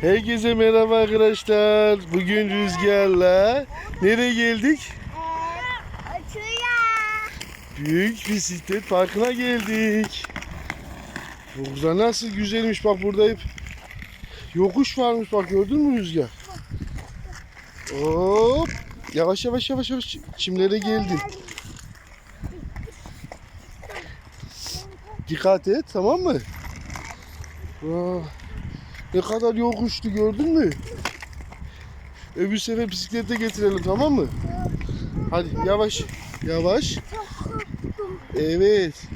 Herkese merhaba arkadaşlar. Bugün rüzgarla nereye geldik? Büyük bisiklet parkına geldik. Burada nasıl güzelmiş bak burada hep yokuş varmış bak gördün mü rüzgar? Hop. Yavaş yavaş yavaş yavaş çimlere geldin. Dikkat et tamam mı? Aa, ne kadar yokuştu gördün mü? Öbür sefer bisiklete getirelim tamam mı? Hadi yavaş yavaş. Evet.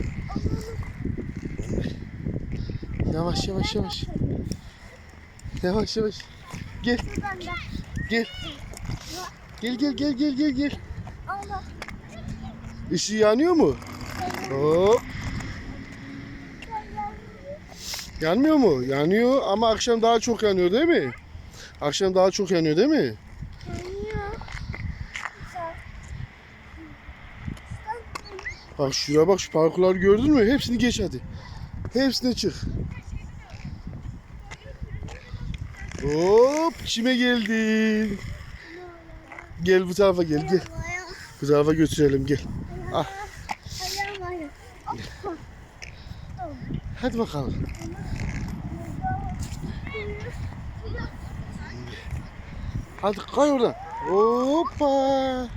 Yavaş yavaş yavaş. Yavaş yavaş. Gel gel. Gel gel gel gel gel gel. Işığı yanıyor mu? Hop. Yanmıyor mu? Yanıyor ama akşam daha çok yanıyor değil mi? Akşam daha çok yanıyor değil mi? Bak şuraya bak şu parkurları gördün mü? Hepsini geç hadi. Hepsine çık. Hop çime geldin. Gel bu tarafa gel gel. Bu tarafa götürelim gel. Hadi bakalım. Hadi kay oradan. Hoppa.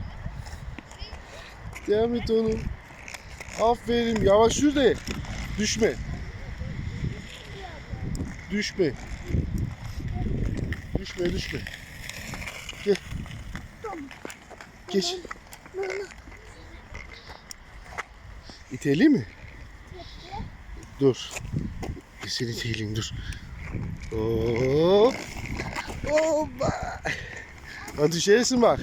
Devam et oğlum. Aferin. Yavaş yürü de. Düşme. Düşme. Düşme düşme. Gel. Geç. İteli mi? Dur. Seni itelim dur. Hop. Hoppa. Hadi düşersin bak.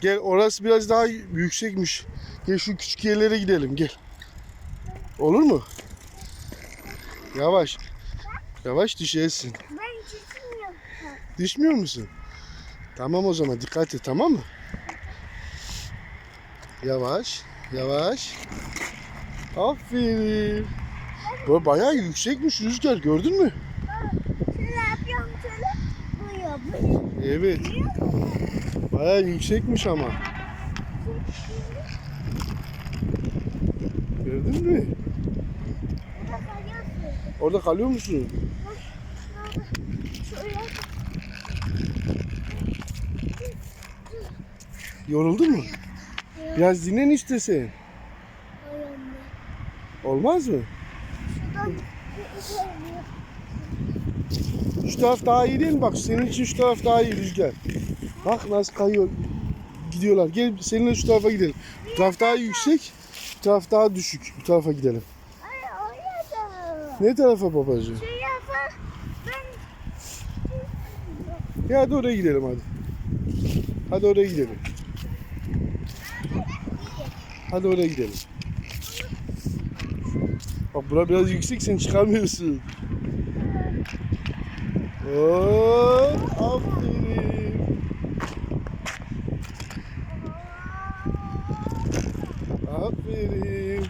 Gel orası biraz daha yüksekmiş. Gel şu küçük yerlere gidelim gel. Olur mu? Yavaş. Yavaş düşersin. Düşmüyor musun? Tamam o zaman dikkat et tamam mı? Yavaş. Yavaş. Aferin. Bu bayağı yüksekmiş rüzgar gördün mü? Evet. Bayağı yüksekmiş ama. Gördün mü? Orada kalıyor musun? Yoruldun mu? Biraz dinlen işte sen. Olmaz mı? Şu taraf daha iyi değil mi? Bak senin için şu taraf daha iyi rüzgar. Bak nasıl kayıyor. Gidiyorlar. Gel seninle şu tarafa gidelim. Bu taraf daha yüksek. Bu taraf daha düşük. Bu tarafa gidelim. Ne tarafa babacığım? Ya hadi oraya gidelim hadi. Hadi oraya gidelim. Hadi oraya gidelim. Bak bura biraz yüksek sen çıkamıyorsun. Oo, aferin. Aferin.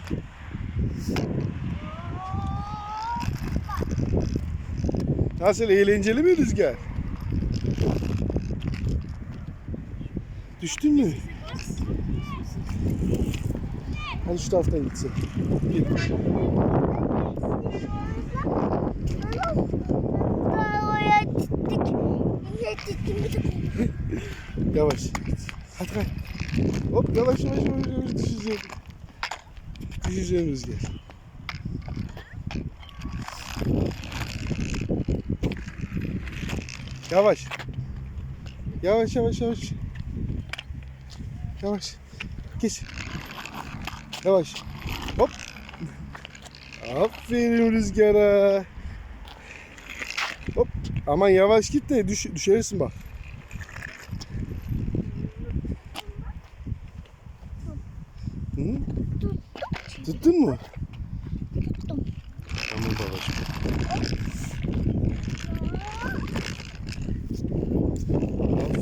Nasıl eğlenceli mi rüzgar? Düştün mü? Hadi şu taraftan gitsin. Git. Yavaş. Hadi kay. Hop yavaş yavaş yavaş yavaş düşeceğim. Düşeceğim rüzgar. Yavaş. Yavaş yavaş yavaş. Yavaş. Geç. Yavaş. Hop. Aferin rüzgara. Hop. Aman yavaş git de düş, düşersin bak. Hı? Tuttun mu? Tamam babacığım.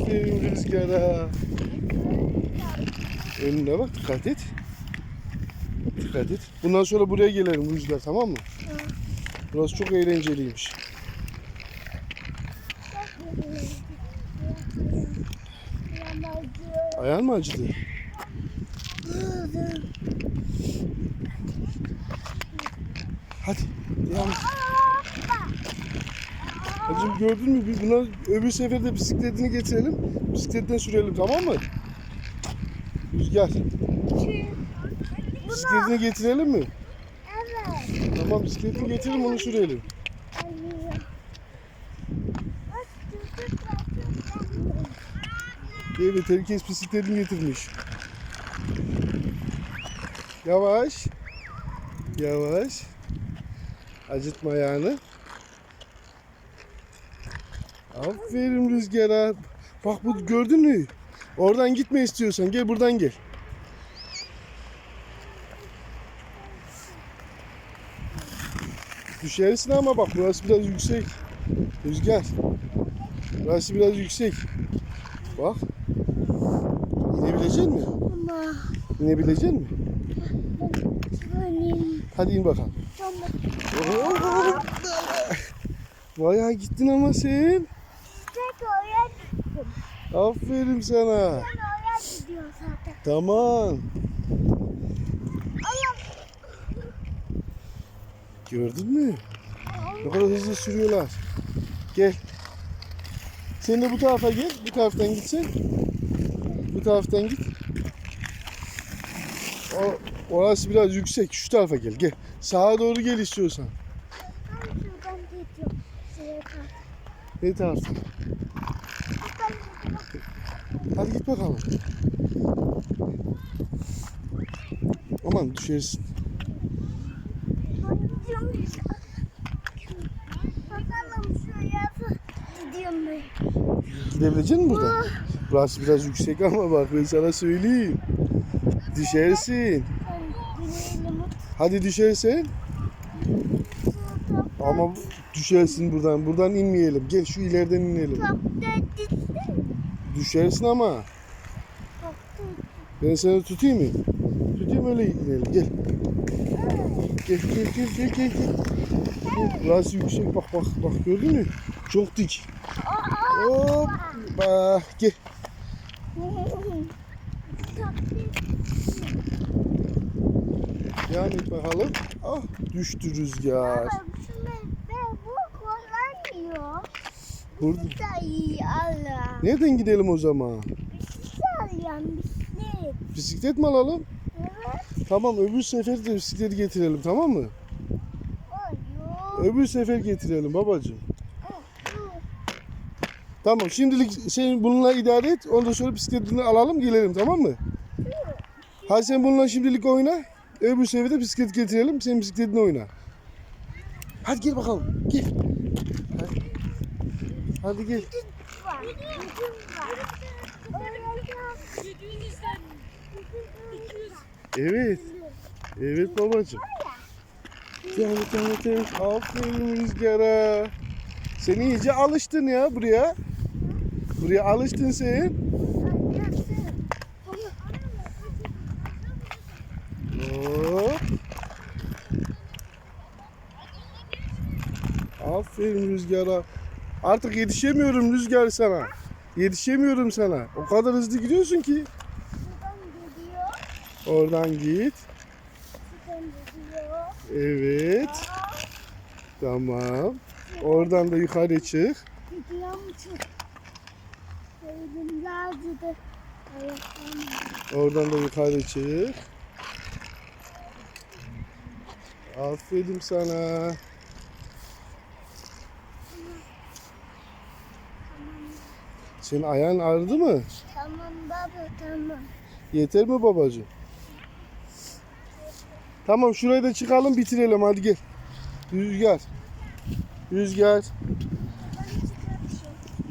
Aferin rüzgara. Önüne bak dikkat et. Dikkat et. Bundan sonra buraya gelelim rüzgar tamam mı? Burası çok eğlenceliymiş. Ayağın mı acıdı? Hadi. Et. Hacım gördün mü? Buna öbür sefer de bisikletini getirelim. Bisikletten sürelim tamam mı? Rüzgar. Bisikletini getirelim mi? Evet. Tamam bisikletini getirelim onu sürelim. Evet herkes bisikletini getirmiş. Yavaş. Yavaş. Acıtma ayağını. Aferin Rüzgar'a. Bak bu gördün mü? Oradan gitme istiyorsan gel buradan gel. Düşersin ama bak burası biraz yüksek. Rüzgar. Burası biraz yüksek. Bak. İnebilecek mi? Ama İnebilecek mi? benim Hadi in bakalım. çok Bayağı gittin ama sen. Aferin sana. Tamam. Gördün mü? Ne kadar hızlı sürüyorlar. Gel. Sen de bu tarafa gel. Bu taraftan gitsen. Bu taraftan git. O, orası biraz yüksek. Şu tarafa gel. Gel. Sağa doğru gel istiyorsan. Ne gidiyorum. Hadi git bakalım. Aman düşersin. Gidebilecek misin buradan? Burası biraz yüksek ama bak ben sana söyleyeyim. Düşersin. Hadi düşersen. Ama düşersin buradan. Buradan inmeyelim. Gel şu ileriden inelim. Düşersin ama. Ben seni tutayım mı? Tutayım öyle inelim. Gel. Gel gel gel gel gel. gel. Burası yüksek. Bak bak bak gördün mü? Çok dik. Hop. Bak gel. Devam et bakalım. Ah düştü rüzgar. bu kullanmıyor. Burada. Bu da iyi Allah. Nereden gidelim o zaman? Bisiklet alıyorum bisiklet. Bisiklet mi alalım? Evet. Tamam öbür sefer de bisikleti getirelim tamam mı? Oluyor. Öbür sefer getirelim babacığım. Tamam şimdilik sen bununla idare et. Ondan sonra bisikletini alalım gelelim tamam mı? Hadi sen bununla şimdilik oyna. Öbür sefer de bisiklet getirelim. Sen bisikletini oyna. Hadi gel bakalım. Gel. Hadi, Hadi gel. Evet. Evet babacığım. Et, devam et. Aferin Rüzgar'a. Sen iyice alıştın ya buraya. Buraya alıştın sen. Hop. Aferin Rüzgar'a. Artık yetişemiyorum Rüzgar sana. Yetişemiyorum sana. O kadar hızlı gidiyorsun ki. Oradan git. Evet. Tamam. Oradan da yukarı çık. Oradan da yukarı çık. Aferin sana. Senin ayağın ağrıdı mı? Tamam baba tamam. Yeter mi babacığım? Tamam şurayı da çıkalım bitirelim hadi gel. Rüzgar. Rüzgar.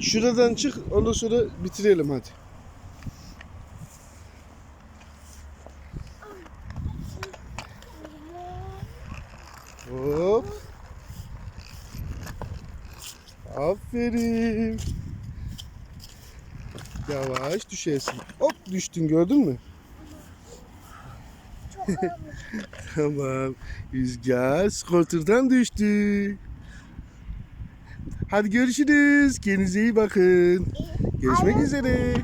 Şuradan çık ondan sonra bitirelim hadi. Hop. Aferin. Yavaş düşersin. Hop düştün gördün mü? Tamam. Rüzgar skorterdan düştü. Hadi görüşürüz. Kendinize iyi bakın. Görüşmek üzere.